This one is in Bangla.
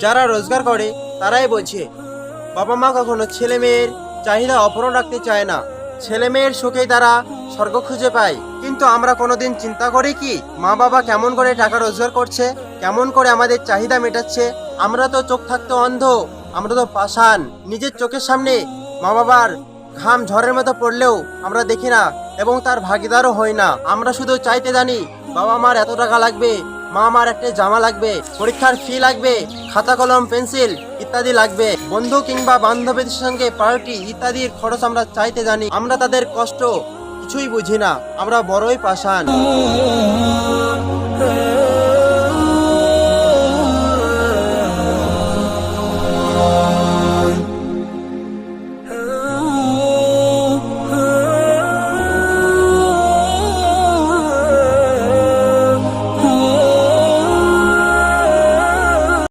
যারা রোজগার করে, তারাই বোঝে। বাবা মা কখনো ছেলে মেয়ের চাহিদা অপূরণ রাখতে চায় না। ছেলে মেয়ের সুখেই তারা স্বর্গ খুঁজে পায়। কিন্তু আমরা কোনোদিন চিন্তা করি কি মা বাবা কেমন করে টাকা রোজগার করছে, কেমন করে আমাদের চাহিদা মেটাচ্ছে? আমরা তো চোখ থাকতে অন্ধ, আমরা তো পাষাণ। নিজের চোখের সামনে মা বাবার ঘাম ঝড়ের মতো পড়লেও আমরা দেখি না এবং তার ভাগিদারও হই না। আমরা শুধু চাইতে জানি বাবা মার এত টাকা লাগবে মা আমার একটা জামা লাগবে, পরীক্ষার ফি লাগবে খাতা, কলম, পেন্সিল ইত্যাদি লাগবে। বন্ধু কিংবা বান্ধবীদের সঙ্গে পার্টি ইত্যাদির খরচ আমরা চাইতে জানি। আমরা তাদের কষ্ট কিছুই বুঝি না। আমরা বড়ই পাষাণ।